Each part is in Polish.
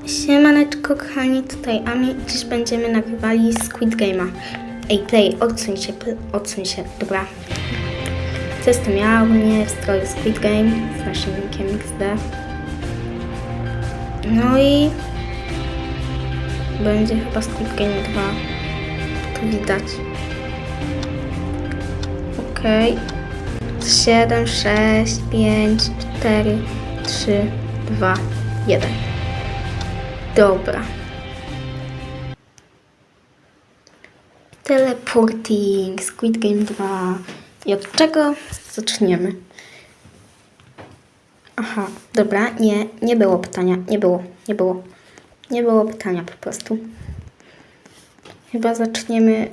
Siemaneczko kochani, tutaj Ami dziś będziemy nagrywali Squid Game'a. Ej, Play, odsuń się, odsuń się, dobra. To jestem ja, mnie w stroju Squid Game z naszym linkiem XD. No i... Będzie chyba Squid Game 2. Tu widać. Okej. 7, 6, 5, 4, 3, 2, 1. Dobra. Teleporting, Squid Game 2. I od czego zaczniemy? Aha, dobra, nie, nie było pytania, nie było, nie było. Nie było pytania po prostu. Chyba zaczniemy,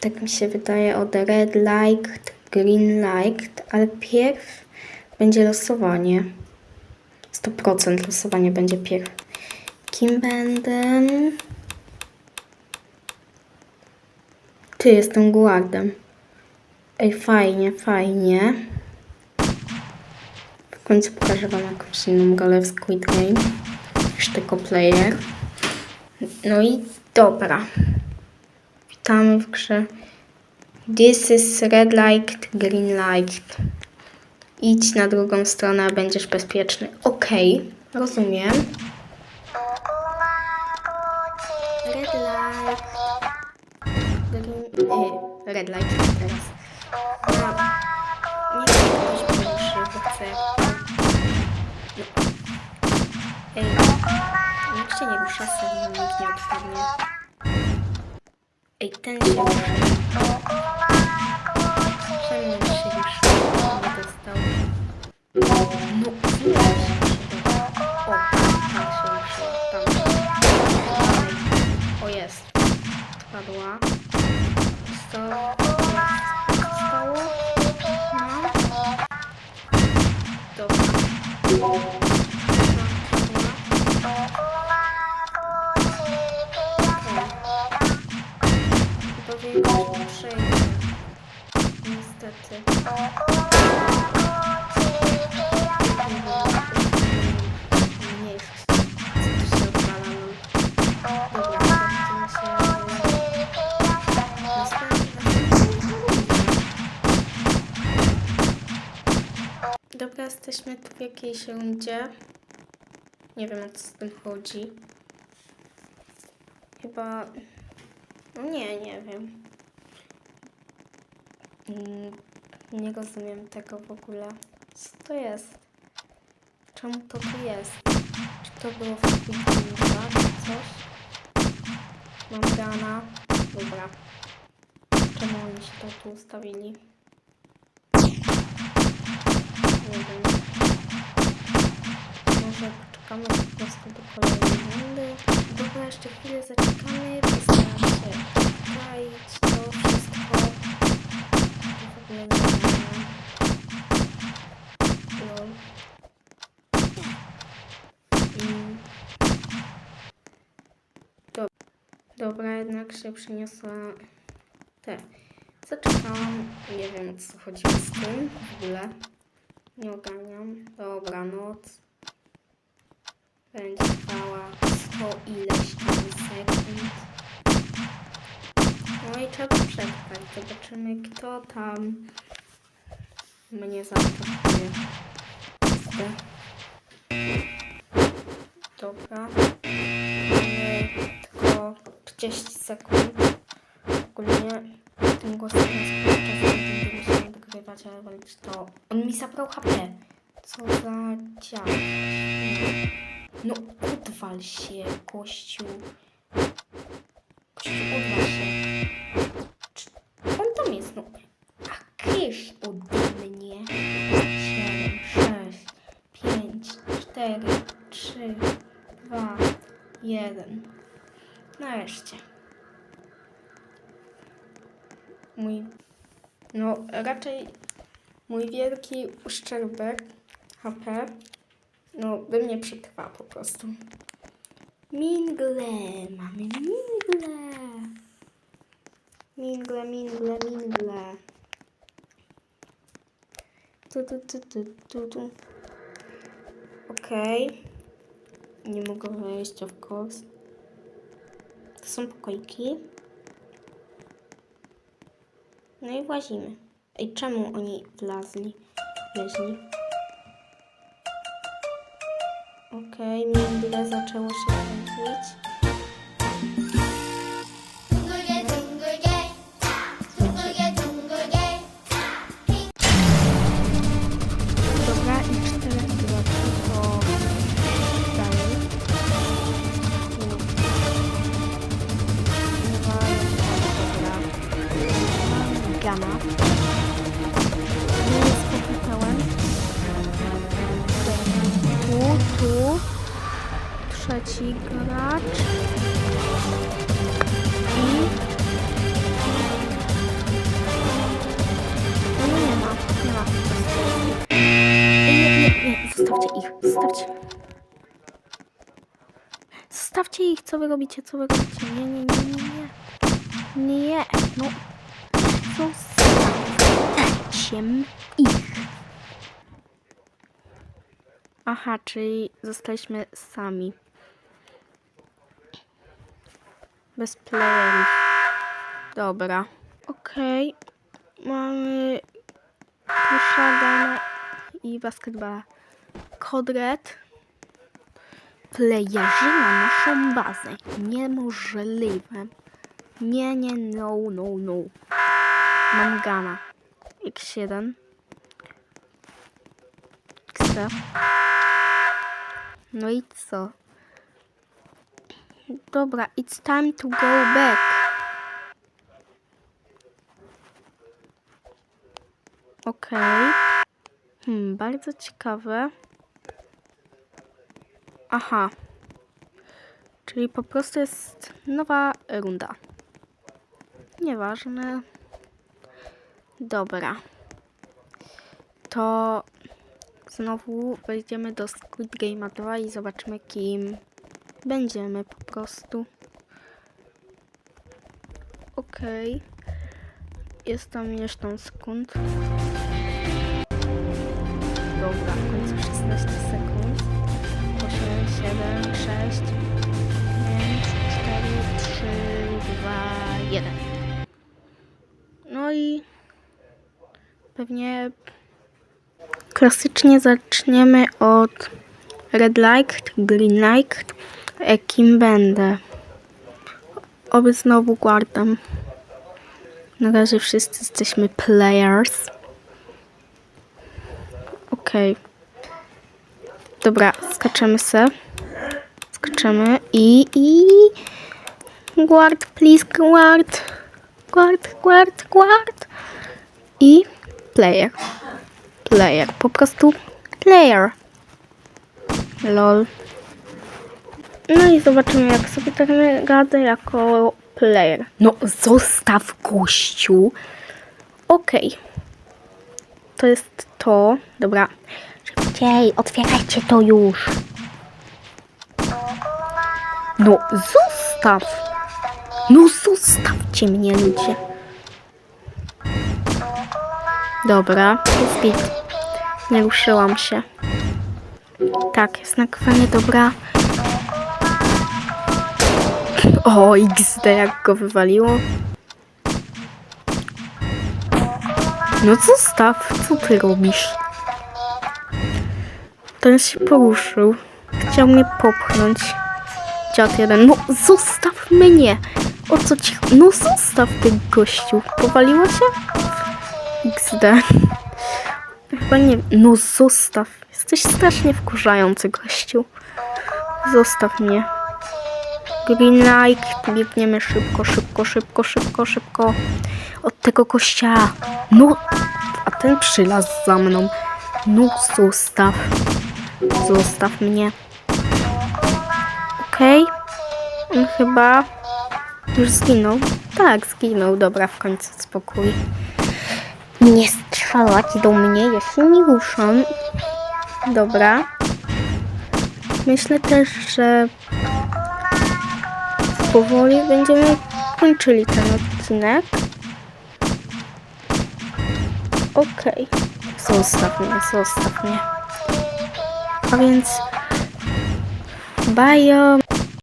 tak mi się wydaje, od red light, green light, ale pierw będzie losowanie. 100% losowanie będzie pierw. Kim będę? Ty, jestem guardem. Ej, fajnie, fajnie. W końcu pokażę wam jakąś inną rolę w Squid Game. Już tylko player. No i dobra. Witamy w grze. This is red light, green light. Idź na drugą stronę, będziesz bezpieczny. Okej, rozumiem. E, red light teraz. Nie chcę ktoś poruszy, bo chcę. No. Ej, nikt się nie rusza, serio, nikt nie odpadnie. Ej, ten się rusza. Większość nie przejdzie. Niestety. Jesteśmy tu w jakiejś rundzie. Nie wiem o co z tym chodzi. Chyba. Nie, nie wiem. Mm, Nie rozumiem tego w ogóle. Co to jest? Czemu to tu jest? Czy to było w filmie, czy coś? Mam rana. Dobra. Czemu oni się to tu ustawili? Wiem. Może poczekamy po prostu do kolejnej rundy. Dobra, jeszcze chwilę zaczekamy. Postaram się wkleić to wszystko. W ogóle nie. Do- Dobra, jednak się przyniosła te. Zaczekałam. Nie wiem co chodziło z tym w ogóle. Nie ogarniam. Dobra, noc. Będzie trwała 100 ileś tam sekund. No i trzeba przetrwać. Zobaczymy kto tam mnie zaatakuje. Dobra. Tylko 30 sekund. Ogólnie tym głosem będziemy się wygrywać, ale walić to. On mi zabrał HP. Co za dziad. No odwal się, gościu. Gościu, odwal się. On tam jest, no. A kysz ode mnie. 7, 6, 5, 4, 3, 2, 1. Nareszcie. Mój, no raczej mój wielki uszczerbek HP, no by mnie przetrwał po prostu. Mingle, mamy mingle. Mingle, mingle, mingle. Tu, tu, tu, tu, tu, tu. Okej. nie mogę wejść, of course. To są pokoiki. No i włazimy. Ej, czemu oni wlazli? Wleźli. Okej, mindle zaczęło się kręcić. Trzeci gracz. I... No nie ma, nie ma. Nie, nie, nie, zostawcie ich, zostawcie. Zostawcie ich, co wy robicie, co wy robicie. Nie, nie, nie, nie, nie. Nie, no. Zostawcie ich. Aha, czyli zostaliśmy sami. Bez playerów. Dobra. Okej. Mamy Puszagana i basketbala. Kodret. Playerzy na naszą bazę. Niemożliwe. Nie, nie, no, no, no. Mam gana. X1. XT. No i co? Dobra, it's time to go back. Okej. Hmm, bardzo ciekawe. Aha. Czyli po prostu jest nowa runda. Nieważne. Dobra. To znowu wejdziemy do Squid Game'a 2 i zobaczymy kim będziemy po prostu. Okej. Jest tam jeszcze sekund. Dobra, w końcu 16 sekund. 8, 7, 6, 5, 4, 3, 2, 1. No i pewnie klasycznie zaczniemy od red light, green light. E, kim będę? Oby znowu guardem. Na razie wszyscy jesteśmy players. Okej. Dobra, skaczemy se. Skaczemy i... i... Guard, please, guard. Guard, guard, guard. I player. Player. Po prostu player. Lol. No i zobaczymy, jak sobie tak radę jako player. No, zostaw gościu. Okej. To jest to. Dobra. Szybciej, otwierajcie to już. No, zostaw. No, zostawcie mnie, ludzie. Dobra, jest git. Nie ruszyłam się. Tak, jest nagrywanie, dobra. O, XD, jak go wywaliło. No zostaw, co ty robisz? Ten się poruszył. Chciał mnie popchnąć. Dziad jeden. No zostaw mnie! O co ci... No zostaw ten gościu. Powaliło się? XD. Chyba nie... No zostaw. Jesteś strasznie wkurzający, gościu. Zostaw mnie. Green light. Biegniemy szybko, szybko, szybko, szybko, szybko. Od tego kościoła. No, a ten przylazł za mną. No, zostaw. Zostaw mnie. Okej. On chyba już zginął. Tak, zginął. Dobra, w końcu spokój. Nie strzelać do mnie, ja się nie ruszam. Dobra. Myślę też, że powoli będziemy kończyli ten odcinek. Okej. Zostaw mnie, zostaw mnie. A więc Bajo!